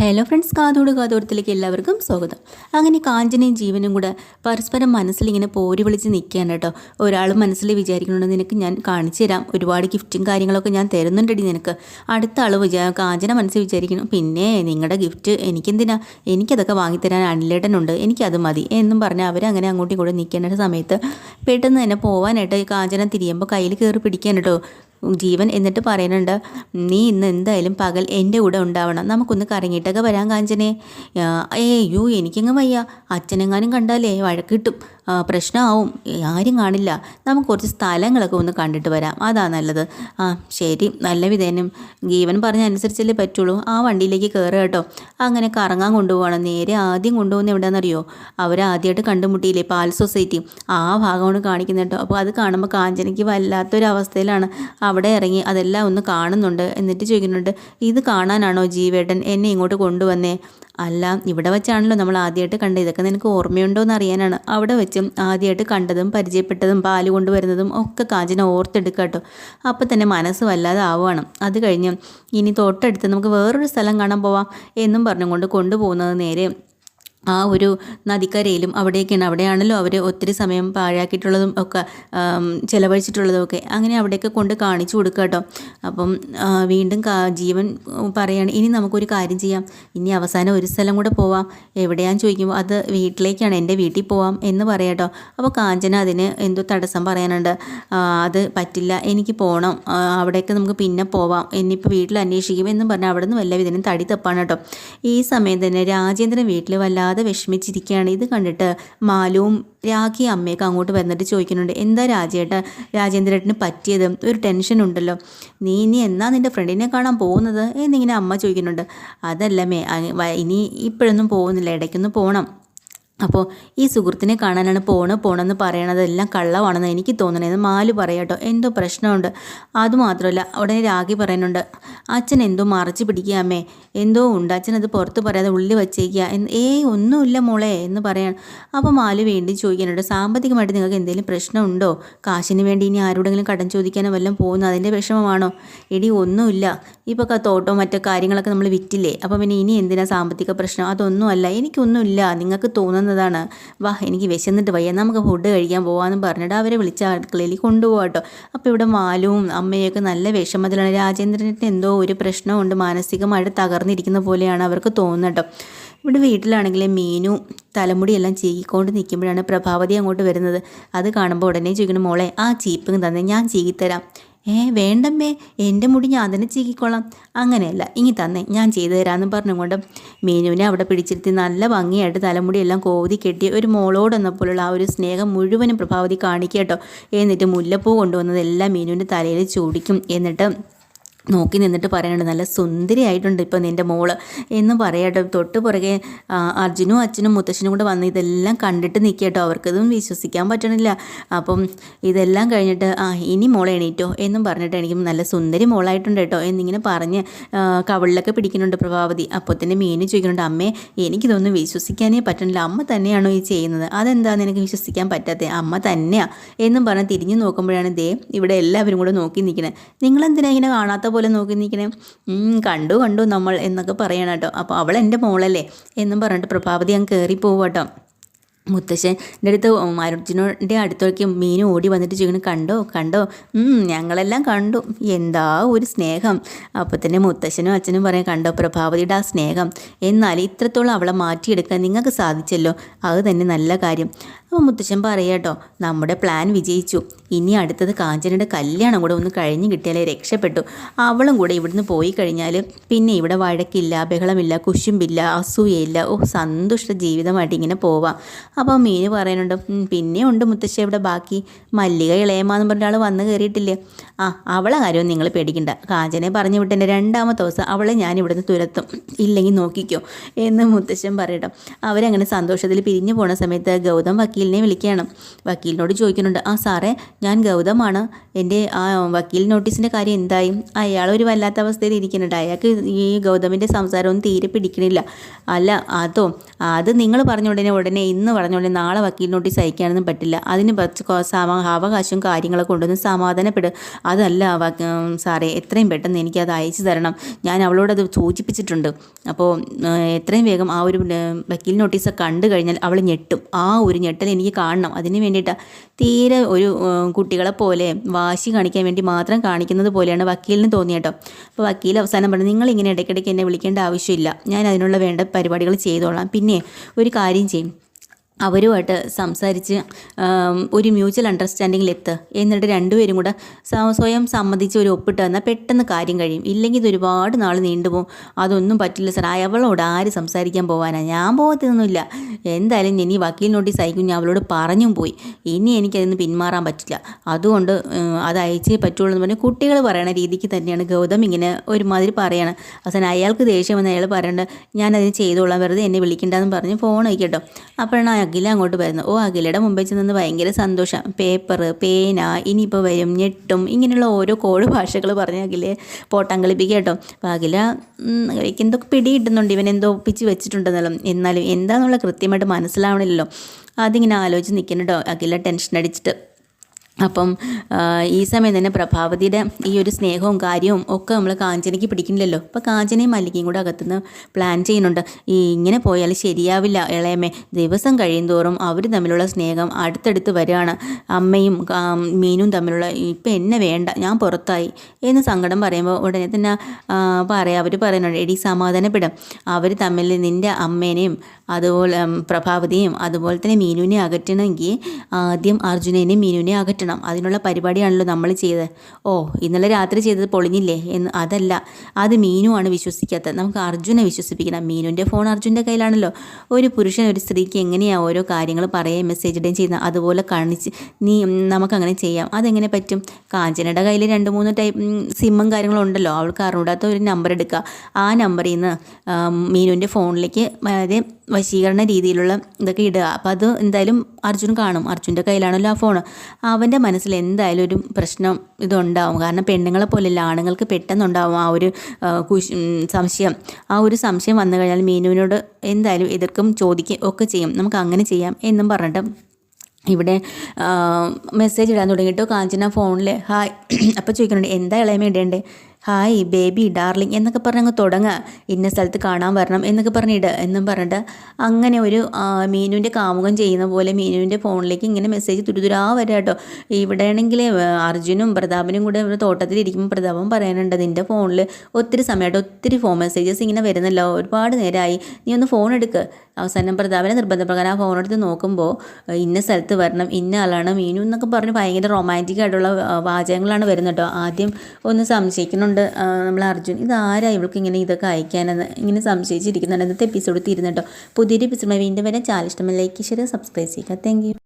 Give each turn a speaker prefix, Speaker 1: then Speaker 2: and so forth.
Speaker 1: Hello friends കാതോട് കാതോടത്തിലേക്ക് എല്ലാവർക്കും സ്വാഗതം. അങ്ങനെ കാഞ്ചനയും ജീവനും കൂടെ പരസ്പരം മനസ്സിലിങ്ങനെ പോരി വിളിച്ച് നിൽക്കുകയാണ് കേട്ടോ. ഒരാൾ മനസ്സിൽ വിചാരിക്കുന്നുണ്ട് നിനക്ക് ഞാൻ കാണിച്ചു തരാം. ഒരുപാട് ഗിഫ്റ്റും കാര്യങ്ങളൊക്കെ ഞാൻ തരുന്നുണ്ടടി നിനക്ക്. അടുത്ത ആൾ വിചാ കാഞ്ചന മനസ്സിൽ വിചാരിക്കുന്നു പിന്നെ നിങ്ങളുടെ ഗിഫ്റ്റ് എനിക്കെന്തിനാ? എനിക്കതൊക്കെ വാങ്ങിത്തരാൻ അനിലേട്ടനുണ്ട്. എനിക്കത് മതി. എന്നും പറഞ്ഞ് അവരങ്ങനെ അങ്ങോട്ടും ഇങ്ങോട്ടും നിൽക്കേണ്ട സമയത്ത് പെട്ടെന്ന് തന്നെ പോവാനായിട്ട് കാഞ്ചന തിരിയുമ്പോൾ കയ്യിൽ കയറി പിടിക്കാൻ കേട്ടോ. ജീവൻ എന്നിട്ട് പറയുന്നുണ്ട് നീ ഇന്ന് എന്തായാലും പകൽ എന്റെ കൂടെ ഉണ്ടാവണം. നമുക്കൊന്ന് കറങ്ങിയിട്ടൊക്കെ വരാം കാഞ്ചനെ. ഏ യു എനിക്കങ്ങ് വയ്യ. അച്ഛനെങ്ങാനും കണ്ടാലേ വഴക്കിട്ടും പ്രശ്നമാവും. ആരും കാണില്ല. നമുക്ക് കുറച്ച് സ്ഥലങ്ങളൊക്കെ ഒന്ന് കണ്ടിട്ട് വരാം. അതാ നല്ലത്. ആ ശരി. നല്ല വിധേനും. ജീവൻ പറഞ്ഞ അനുസരിച്ചല്ലേ പറ്റുള്ളൂ. ആ വണ്ടിയിലേക്ക് കയറുക കേട്ടോ. അങ്ങനെ കറങ്ങാൻ കൊണ്ടുപോകണം നേരെ ആദ്യം കൊണ്ടുപോകുന്ന എവിടെയാണെന്നറിയോ? അവരാദ്യമായിട്ട് കണ്ടുമുട്ടിയില്ലേ? പാൽ സൊസൈറ്റി. ആ ഭാഗമാണ് കാണിക്കുന്നത് കേട്ടോ. അപ്പോൾ അത് കാണുമ്പോൾ കാഞ്ചനയ്ക്ക് വല്ലാത്തൊരവസ്ഥയിലാണ്. അവിടെ ഇറങ്ങി അതെല്ലാം ഒന്ന് കാണുന്നുണ്ട്. എന്നിട്ട് ചോദിക്കുന്നുണ്ട് ഇത് കാണാനാണോ ജീവേട്ടൻ? എന്നെ ഇങ്ങോട്ട് കൊണ്ടുവന്നേ? അല്ല ഇവിടെ വെച്ചാണല്ലോ നമ്മൾ ആദ്യമായിട്ട് കണ്ടത്. ഇതൊക്കെ നിനക്ക് ഓർമ്മയുണ്ടോ എന്ന് അറിയാനാണ്. അവിടെ വെച്ചും ആദ്യമായിട്ട് കണ്ടതും പരിചയപ്പെട്ടതും പാൽ കൊണ്ടുവരുന്നതും ഒക്കെ കാഞ്ചന ഓർത്തെടുക്കുക കേട്ടോ. അപ്പോൾ തന്നെ മനസ്സ് വല്ലാതെ ആവുകയാണ്. അത് കഴിഞ്ഞ് ഇനി തൊട്ടടുത്ത് നമുക്ക് വേറൊരു സ്ഥലം കാണാൻ പോവാം എന്നും പറഞ്ഞുകൊണ്ട് കൊണ്ടുപോകുന്നത് നേരെ ആ ഒരു നദിക്കരയിലും അവിടെയൊക്കെയാണ്. അവിടെയാണല്ലോ അവർ ഒത്തിരി സമയം പാഴാക്കിയിട്ടുള്ളതും ഒക്കെ ചിലവഴിച്ചിട്ടുള്ളതും ഒക്കെ അങ്ങനെ അവിടെയൊക്കെ കൊണ്ട് കാണിച്ചു കൊടുക്കുക കേട്ടോ അപ്പം വീണ്ടും ജീവൻ പറയാണ് ഇനി നമുക്കൊരു കാര്യം ചെയ്യാം. ഇനി അവസാനം ഒരു സ്ഥലം കൂടെ പോവാം. എവിടെയാന്ന് ചോദിക്കുമ്പോൾ അത് വീട്ടിലേക്കാണ് എന്റെ വീട്ടിൽ പോവാം എന്ന് പറയാം കേട്ടോ അപ്പോൾ കാഞ്ചന അതിന് എന്തോ തടസ്സം പറയാനുണ്ട്. അത് പറ്റില്ല. എനിക്ക് പോകണം അവിടെയൊക്കെ നമുക്ക് പിന്നെ പോവാം. ഇനിയിപ്പോൾ വീട്ടിൽ അന്വേഷിക്കും എന്നും പറഞ്ഞാൽ അവിടെ നിന്ന് വല്ല വിധനും തടി തപ്പാണ് കേട്ടോ ഈ സമയം തന്നെ രാജേന്ദ്രൻ വീട്ടിൽ വല്ലാതെ വിഷമിച്ചിരിക്കുകയാണ്. ഇത് കണ്ടിട്ട് മാലുവും രാഖി അമ്മയൊക്കെ അങ്ങോട്ട് വന്നിട്ട് ചോദിക്കുന്നുണ്ട് എന്താ രാജേട്ട രാജേന്ദ്രേട്ടന് പറ്റിയത്? ഒരു ടെൻഷൻ ഉണ്ടല്ലോ. നീ ഇനി എന്നാ നിന്റെ ഫ്രണ്ടിനെ കാണാൻ പോകുന്നത്? എന്നിങ്ങനെ അമ്മ ചോദിക്കുന്നുണ്ട് അതല്ല മേ ഇനി ഇപ്പോഴൊന്നും പോകുന്നില്ല ഇടയ്ക്കൊന്ന് പോകണം അപ്പോൾ ഈ സുഹൃത്തിനെ കാണാനാണ് പോണ് പോണെന്ന് പറയണതെല്ലാം കള്ളമാണെന്ന് എനിക്ക് തോന്നണത്. മാലു പറയാട്ടോ എന്തോ പ്രശ്നമുണ്ട്. അതുമാത്രമല്ല ഉടനെ രാഗി പറയുന്നുണ്ട്. അച്ഛൻ എന്തോ മറച്ചു പിടിക്കുക അമ്മേ. എന്തോ ഉണ്ട്. അച്ഛൻ അത് പുറത്ത് പറയാതെ ഉള്ളിൽ വച്ചേക്കുക. എന്ന് ഏയ് ഒന്നുമില്ല മോളെ എന്ന് പറയാണ്. അപ്പോൾ മാലു വേണ്ടി ചോദിക്കാനുണ്ട്. സാമ്പത്തികമായിട്ട് നിങ്ങൾക്ക് എന്തെങ്കിലും പ്രശ്നമുണ്ടോ? കാശിന് വേണ്ടി ഇനി ആരോടെങ്കിലും കടം ചോദിക്കാനോ വല്ലതും പോകുന്നു? അതിന്റെ വിഷമമാണോ? എടി ഒന്നുമില്ല. ഇപ്പോൾ തോട്ടോ മറ്റോ കാര്യങ്ങളൊക്കെ നമ്മൾ വിറ്റില്ലേ? അപ്പം പിന്നെ ഇനി എന്തിനാ സാമ്പത്തിക പ്രശ്നം? അതൊന്നുമല്ല. എനിക്കൊന്നുമില്ല. നിങ്ങൾക്ക് തോന്നുന്നതാണ് വാ എനിക്ക് വിശന്നിട്ട് വയ്യ. നമുക്ക് ഫുഡ് കഴിക്കാൻ പോകാമെന്ന് പറഞ്ഞിട്ട് അവരെ വിളിച്ച അടുക്കളയിൽ കൊണ്ടുപോകാം കേട്ടോ അപ്പോൾ ഇവിടെ മാലുവും അമ്മയൊക്കെ നല്ല വിഷമത്തിലാണ്. രാജേന്ദ്രന് എന്തോ ഒരു പ്രശ്നമുണ്ട്. മാനസികമായിട്ട് തകർന്നിരിക്കുന്ന പോലെയാണ് അവർക്ക് തോന്നുന്നത് ഇവിടെ വീട്ടിലാണെങ്കിൽ മീനു തലമുടിയെല്ലാം ചീകിക്കൊണ്ട് നിൽക്കുമ്പോഴാണ് പ്രഭാവതി അങ്ങോട്ട് വരുന്നത്. അത് കാണുമ്പോൾ ഉടനെ ചോദിക്കണം മോളെ ആ ചീപ്പിങ് തന്നെ ഞാൻ ചീകിത്തരാം. ഏ വേണ്ടമ്മേ എന്റെ മുടി ഞാൻ തന്നെ ചീകിക്കോളാം. അങ്ങനെയല്ല ഇങ്ങി തന്നെ ഞാൻ ചെയ്തു തരാമെന്ന് പറഞ്ഞുകൊണ്ട് മീനുവിനെ അവിടെ പിടിച്ചിരുത്തി നല്ല ഭംഗിയായിട്ട് തലമുടിയെല്ലാം കോതി കെട്ടി ഒരു മോളോട് മോളോടെന്നപ്പോലുള്ള ആ ഒരു സ്നേഹം മുഴുവനും പ്രഭാവതി കാണിക്കുക കേട്ടോ. എന്നിട്ട് മുല്ലപ്പൂ കൊണ്ടുവന്നതെല്ലാം മീനുവിന്റെ തലയിൽ ചൂടിക്കും. എന്നിട്ട് നോക്കി നിന്നിട്ട് പറയുന്നുണ്ട് നല്ല സുന്ദരിയായിട്ടുണ്ട് ഇപ്പം നിന്റെ മോൾ എന്ന് പറയട്ടെ. തൊട്ട് പുറകെ അർജുനും അച്ഛനും മുത്തശ്ശനും കൂടെ വന്ന് ഇതെല്ലാം കണ്ടിട്ട് നിൽക്കട്ടോ അവർക്കതും വിശ്വസിക്കാൻ പറ്റണില്ല. അപ്പം ഇതെല്ലാം കഴിഞ്ഞിട്ട് ആ ഇനി മോളെ എണീറ്റോ എന്നും പറഞ്ഞിട്ട് എനിക്ക് നല്ല സുന്ദരി മോളായിട്ടുണ്ട് കേട്ടോ എന്നിങ്ങനെ പറഞ്ഞ് കവിളിലൊക്കെ പിടിക്കുന്നുണ്ട് പ്രഭാവതി. അപ്പോൾ തന്നെ മീനു ചോദിക്കുന്നുണ്ട് അമ്മേ എനിക്കിതൊന്നും വിശ്വസിക്കാനേ പറ്റണില്ല. അമ്മ തന്നെയാണോ ഈ ചെയ്യുന്നത്? അതെന്താ നിനക്ക് വിശ്വസിക്കാൻ പറ്റാത്തത് അമ്മ തന്നെയാണ് എന്നും പറഞ്ഞ് തിരിഞ്ഞു നോക്കുമ്പോഴാണ് ദേ ഇവിടെ എല്ലാവരും കൂടെ നോക്കി നിൽക്കുന്നത് നിങ്ങളെന്തിനാ ഇങ്ങനെ കാണാത്ത പോലെ നോക്കി നിൽക്കണേ കണ്ടു കണ്ടു നമ്മൾ എന്നൊക്കെ പറയണം കേട്ടോ. അപ്പോൾ അവൾ എന്റെ മോളല്ലേ എന്നും പറഞ്ഞിട്ട് പ്രഭാവതി അങ്ങ് കയറി പോവും കേട്ടോ മുത്തശ്ശന്റെ അടുത്ത് അർജുനന്റെ അടുത്തേക്ക് മീൻ ഓടി വന്നിട്ട് ചോദിക്കണം കണ്ടോ? കണ്ടോ? ഞങ്ങളെല്ലാം കണ്ടു. എന്താ ഒരു സ്നേഹം. അപ്പോൾ തന്നെ മുത്തശ്ശനും അച്ഛനും പറയാം കണ്ടോ പ്രഭാവതിയുടെ ആ സ്നേഹം? എന്നാൽ ഇത്രത്തോളം അവളെ മാറ്റിയെടുക്കാൻ നിങ്ങൾക്ക് സാധിച്ചല്ലോ. അത് തന്നെ നല്ല കാര്യം. അപ്പോൾ മുത്തശ്ശൻ പറയാട്ടോ നമ്മുടെ പ്ലാൻ വിജയിച്ചു. ഇനി അടുത്തത് കാഞ്ചനയുടെ കല്യാണം കൂടെ ഒന്ന് കഴിഞ്ഞ് കിട്ടിയാലേ രക്ഷപ്പെട്ടു. അവളും കൂടെ ഇവിടുന്ന് പോയി കഴിഞ്ഞാൽ പിന്നെ ഇവിടെ വഴക്കില്ല ബഹളമില്ല കുശുമ്പില്ല അസൂയയില്ല. ഓ സന്തുഷ്ട ജീവിതമായിട്ട് ഇങ്ങനെ പോവാം. അപ്പോൾ മീന് പറയുന്നുണ്ട് പിന്നെ ഉണ്ട് മുത്തശ്ശ ഇവിടെ ബാക്കി? മല്ലിക ഇളയമാന്ന് പറഞ്ഞ ആൾ വന്ന് കയറിയിട്ടില്ലേ ആ അവളെ കാര്യവും നിങ്ങൾ പേടിക്കണ്ട. കാഞ്ചനെ പറഞ്ഞു വിട്ടെന്റെ രണ്ടാമത്തെ ദിവസം അവളെ ഞാൻ ഇവിടുന്ന് തുരത്തും. ഇല്ലെങ്കിൽ നോക്കിക്കോ. എന്ന് മുത്തശ്ശൻ പറയട്ടോ. അവരങ്ങനെ സന്തോഷത്തിൽ പിരിഞ്ഞു പോണ സമയത്ത് ഗൗതം വക്കീലിനെ വിളിക്കുകയാണ്. വക്കീലിനോട് ചോദിക്കുന്നുണ്ട് ആ സാറേ ഞാൻ ഗൗതമാണ്. എന്റെ ആ വക്കീൽ നോട്ടീസിന്റെ കാര്യം എന്തായി? അയാൾ ഒരു വല്ലാത്ത അവസ്ഥയിൽ ഇരിക്കുന്നുണ്ട്. അയാൾക്ക് ഈ ഗൗതമിന്റെ സംസാരമൊന്നും തീരെ പിടിക്കണില്ല. അല്ല അതോ അത് നിങ്ങൾ പറഞ്ഞ ഉടനെ ഉടനെ ഇന്ന് പറഞ്ഞ ഉടനെ നാളെ വക്കീൽ നോട്ടീസ് അയക്കാനൊന്നും പറ്റില്ല. അതിന് അവകാശവും കാര്യങ്ങളൊക്കെ കൊണ്ടൊന്ന് സമാധാനപ്പെടും. അതല്ല സാറേ എത്രയും പെട്ടെന്ന് എനിക്ക് അത് അയച്ചു തരണം. ഞാൻ അവളോടത് സൂചിപ്പിച്ചിട്ടുണ്ട്. അപ്പോൾ എത്രയും വേഗം ആ ഒരു വക്കീൽ നോട്ടീസ് കണ്ടു കഴിഞ്ഞാൽ അവൾ ഞെട്ടും. ആ ഒരു ഞെട്ടൽ എനിക്ക് കാണണം. അതിന് വേണ്ടിയിട്ടാണ് തീരെ ഒരു കുട്ടികളെ പോലെ വാശി കാണിക്കാൻ വേണ്ടി മാത്രം കാണിക്കുന്നത് പോലെയാണ് വക്കീലിന് തോന്നിയേട്ടോ അപ്പോൾ വക്കീൽ അവസാനം പറഞ്ഞു നിങ്ങൾ ഇങ്ങനെ ഇടയ്ക്കിടയ്ക്ക് എന്നെ വിളിക്കേണ്ട ആവശ്യമില്ല. ഞാൻ അതിനുള്ള വേണ്ട പരിപാടികൾ ചെയ്തോളാം. പിന്നെ ഒരു കാര്യം ചെയ്യും. അവരുമായിട്ട് സംസാരിച്ച് ഒരു മ്യൂച്വൽ അണ്ടർസ്റ്റാൻഡിങ്ങിൽ എത്തുക എന്നിട്ട് രണ്ടുപേരും കൂടെ സ്വയം സമ്മതിച്ച് ഒരു ഒപ്പിട്ട് തന്നാൽ പെട്ടെന്ന് കാര്യം കഴിയും. ഇല്ലെങ്കിൽ ഇത് ഒരുപാട് നാൾ നീണ്ടുപോകും അതൊന്നും പറ്റില്ല സാർ അവളോട് ആര് സംസാരിക്കാൻ പോകാനാണ് ഞാൻ പോകത്തൊന്നുമില്ല. എന്തായാലും ഇനി വക്കീൽ നോട്ടീസ് അയക്കും. ഞാൻ അവളോട് പറഞ്ഞും പോയി. ഇനി എനിക്കതിന് പിന്മാറാൻ പറ്റില്ല. അതുകൊണ്ട് അത് അയച്ചേ പറ്റുള്ളൂ എന്ന് പറഞ്ഞാൽ കുട്ടികൾ പറയണ രീതിക്ക് തന്നെയാണ് ഗൗതം ഇങ്ങനെ ഒരുമാതിരി പറയാണ്. അവസാനം അയാൾക്ക് ദേഷ്യം വന്ന് അയാൾ പറയേണ്ട ഞാനതിന് ചെയ്തോളാം. വെറുതെ എന്നെ വിളിക്കേണ്ടതെന്ന് പറഞ്ഞ് ഫോൺ വയ്ക്കട്ടോ അപ്പോഴാണ് അഖില അങ്ങോട്ട് വരുന്നു. ഓ അഖിലയുടെ മുമ്പിൽ ചെന്ന് ഭയങ്കര സന്തോഷം. പേപ്പർ പേന ഇനിയിപ്പോൾ വരും ഞെട്ടും ഇങ്ങനെയുള്ള ഓരോ കോഡ് ഭാഷകൾ പറഞ്ഞ് അഖിലെ പോട്ടങ്കളിപ്പിക്കുക കേട്ടോ. അപ്പോൾ അഖില എന്തൊക്കെ പിടി കിട്ടുന്നുണ്ട്? ഇവൻ എന്തോ ഒപ്പിച്ച് വെച്ചിട്ടുണ്ടെന്നല്ലോ. എന്നാലും എന്താണെന്നുള്ള കൃത്യമായിട്ട് മനസ്സിലാവണില്ലല്ലോ. അതിങ്ങനെ ആലോചിച്ച് നിൽക്കുന്നുണ്ടോ അഖില ടെൻഷൻ അടിച്ചിട്ട്. അപ്പം ഈ സമയം തന്നെ പ്രഭാവതിയുടെ ഈ ഒരു സ്നേഹവും കാര്യവും ഒക്കെ നമ്മൾ കാഞ്ചനയ്ക്ക് പിടിക്കണില്ലല്ലോ അപ്പോൾ കാഞ്ചനയും മല്ലികയും കൂടെ അകത്തുനിന്ന് പ്ലാൻ ചെയ്യുന്നുണ്ട്. ഈ ഇങ്ങനെ പോയാൽ ശരിയാവില്ല ഇളയമ്മേ. ദിവസം കഴിയുന്തോറും അവർ തമ്മിലുള്ള സ്നേഹം അടുത്തടുത്ത് വരികയാണ്. അമ്മയും മീനും തമ്മിലുള്ള ഇപ്പം എന്നെ വേണ്ട ഞാൻ പുറത്തായി എന്ന് സങ്കടം പറയുമ്പോൾ ഉടനെ തന്നെ പറയാം അവർ പറയുന്നുണ്ട് എടി സമാധാനപ്പെടും. അവർ തമ്മിൽ നിന്റെ അമ്മേനെയും അതുപോലെ പ്രഭാവതിയും അതുപോലെ തന്നെ മീനുവിനെ അകറ്റണമെങ്കിൽ ആദ്യം അർജുനേനെയും മീനുവിനെ അകറ്റണം. അതിനുള്ള പരിപാടിയാണല്ലോ നമ്മൾ ചെയ്തത്. ഓ ഇന്നലെ രാത്രി ചെയ്തത് പൊളിഞ്ഞില്ലേ എന്ന് അതല്ല. അത് മീനുവാണ് വിശ്വസിക്കാത്തത്. നമുക്ക് അർജുനെ വിശ്വസിപ്പിക്കണം. മീനുവിന്റെ ഫോൺ അർജുന്റെ കയ്യിലാണല്ലോ. ഒരു പുരുഷൻ ഒരു സ്ത്രീക്ക് എങ്ങനെയാണ് ഓരോ കാര്യങ്ങൾ പറയുകയും മെസ്സേജ് ഇടുകയും ചെയ്യുന്നത്? അതുപോലെ കാണിച്ച് നീ നമുക്കങ്ങനെ ചെയ്യാം. അതെങ്ങനെ പറ്റും? കാഞ്ചനയുടെ കയ്യിൽ രണ്ട് മൂന്ന് ടൈപ്പ് സിമ്മും കാര്യങ്ങളും ഉണ്ടല്ലോ അവൾക്ക് അറിഞ്ഞൂടാത്ത ഒരു നമ്പർ എടുക്കുക. ആ നമ്പറിൽ നിന്ന് മീനുവിന്റെ ഫോണിലേക്ക് അതായത് വശീകരണ രീതിയിലുള്ള ഇതൊക്കെ ഇടുക. അപ്പോൾ അത് എന്തായാലും അർജുൻ കാണും. അർജുന്റെ കയ്യിലാണല്ലോ ആ ഫോൺ അവന്റെ മനസ്സിൽ എന്തായാലും ഒരു പ്രശ്നം ഇതുണ്ടാവും. കാരണം പെണ്ണുങ്ങളെ പോലെയല്ല ആണുങ്ങൾക്ക് പെട്ടെന്നുണ്ടാവും ആ ഒരു സംശയം. ആ ഒരു സംശയം വന്നു കഴിഞ്ഞാൽ മീനുവിനോട് എന്തായാലും എതിർക്കും ചോദിക്കുകയും ഒക്കെ ചെയ്യും. നമുക്ക് അങ്ങനെ ചെയ്യാം എന്നും പറഞ്ഞിട്ട് ഇവിടെ മെസ്സേജ് ഇടാൻ തുടങ്ങിയിട്ട് കാഞ്ചന ഫോണിൽ ഹായ് അപ്പോൾ ചോദിക്കുന്നുണ്ട് എന്താ ഇളയമ ഇടേണ്ടേ? ഹായ് ബേബി ഡാർലിംഗ് എന്നൊക്കെ പറഞ്ഞ് അങ്ങ് തുടങ്ങുക ഇന്ന സ്ഥലത്ത് കാണാൻ വരണം എന്നൊക്കെ പറഞ്ഞിട്ട് എന്നും പറഞ്ഞിട്ട് അങ്ങനെ ഒരു മീനുവിന്റെ കാമുകം ചെയ്യുന്ന പോലെ മീനുവിന്റെ ഫോണിലേക്ക് ഇങ്ങനെ മെസ്സേജ് തുരുതുരാ വരാം കേട്ടോ ഇവിടെയാണെങ്കിൽ അർജുനും പ്രതാപനും കൂടെ ഇവിടെ തോട്ടത്തിലിരിക്കുമ്പോൾ പ്രതാപം പറയാനുണ്ട് നിന്റെ ഫോണിൽ ഒത്തിരി സമയമായിട്ട് ഒത്തിരി ഫോൺ മെസ്സേജസ് ഇങ്ങനെ വരുന്നല്ലോ. ഒരുപാട് നേരമായി നീ ഒന്ന് ഫോൺ എടുക്ക്. അവസാനം പ്രതാപനെ നിർബന്ധപ്രകാരം ആ ഫോൺ എടുത്ത് നോക്കുമ്പോൾ ഇന്ന സ്ഥലത്ത് വരണം ഇന്ന ആളാണ് മീനു എന്നൊക്കെ പറഞ്ഞ് ഭയങ്കര റൊമാന്റിക് ആയിട്ടുള്ള വാചകങ്ങളാണ് വരുന്നത് കേട്ടോ ആദ്യം ഒന്ന് സംശയിക്കുന്നുണ്ട് ആ, നമ്മൾ അർജുൻ ഇതാരാ ഇവൾക്ക് ഇങ്ങനെ ഇതൊക്കെ അയക്കാനെന്ന് ഇങ്ങനെ സംശയിച്ചിരിക്കുന്നുണ്ട് ഇന്നത്തെ എപ്പിസോഡ് തീരുന്നുണ്ടോ പുതിയൊരു എപ്പിസോഡ് വീണ്ടും വരെ. ചാലിഷ്ടം ലൈക്ക് ഷെയർ സബ്സ്ക്രൈബ് ചെയ്യുക. താങ്ക്